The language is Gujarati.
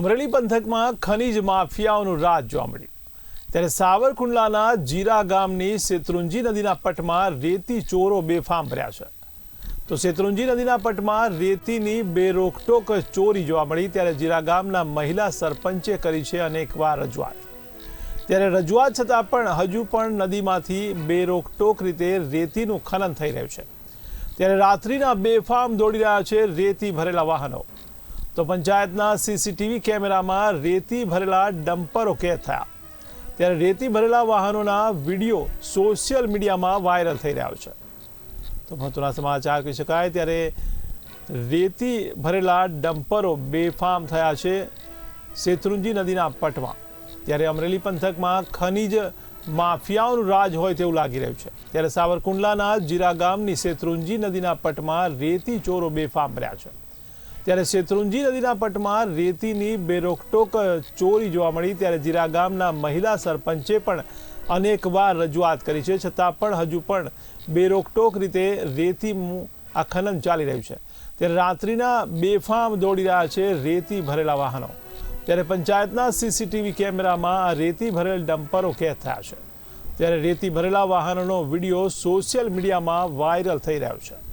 અમરેલી પંથકમાં ખનીજ માફિયાઓનું રાજ જોવા મળ્યું. ત્યારે સાવરકુંડલાના જીરા ગામની શેત્રુંજી નદીના પટમાં રેતી ચોરો બેફામ ભર્યા છે. તો શેત્રુંજી નદીના પટમાં રેતીની બેરોકટોક ચોરી જોવા મળી, ત્યારે જીરા ગામના મહિલા સરપંચે કરી છે અનેકવાર રજૂઆત. ત્યારે રજૂઆત છતાં પણ હજુ પણ નદીમાંથી બેરોકટોક રીતે રેતીનું ખનન થઈ રહ્યું છે. ત્યારે રાત્રિના બેફામ દોડી રહ્યા છે રેતી ભરેલા વાહનો. તો પંચાયતના સીસીટીવી કેમેરામાં રેતી ભરેલા ડમ્પરો કેદ થયા. ત્યારે રેતી ભરેલા વાહનોના વીડિયો સોશિયલ મીડિયામાં વાયરલ થઈ રહ્યો છે. તો મહત્વના સમાચાર કહી શકાય, ત્યારે રેતી ભરેલા ડમ્પરો બેફામ થયા છે શેત્રુંજી નદીના પટમાં. ત્યારે અમરેલી પંથકમાં ખનિજ માફિયાઓનું રાજ હોય તેવું લાગી રહ્યું છે. ત્યારે સાવરકુંડલાના જીરા ગામની શેત્રુંજી નદીના પટમાં રેતી ચોરો બેફામ ભર્યા છે. ત્યારે શેત્રુંજી નદીના પટમાં રેતીની બેરોકટોક ચોરી જોવા મળી, ત્યારે જીરા ગામના મહિલા સરપંચે પણ અનેકવાર રજૂઆત કરી છે, છતાં પણ હજુ પણ બેરોકટોક રીતે રેતી આ ખનન ચાલી રહ્યું છે. ત્યારે રાત્રિના બેફામ દોડી રહ્યા છે રેતી ભરેલા વાહનો. ત્યારે પંચાયતના સીસીટીવી કેમેરામાં રેતી ભરેલ ડમ્પરો કેદ થયા છે. ત્યારે રેતી ભરેલા વાહનોનો વીડિયો સોશિયલ મીડિયામાં વાયરલ થઈ રહ્યો છે.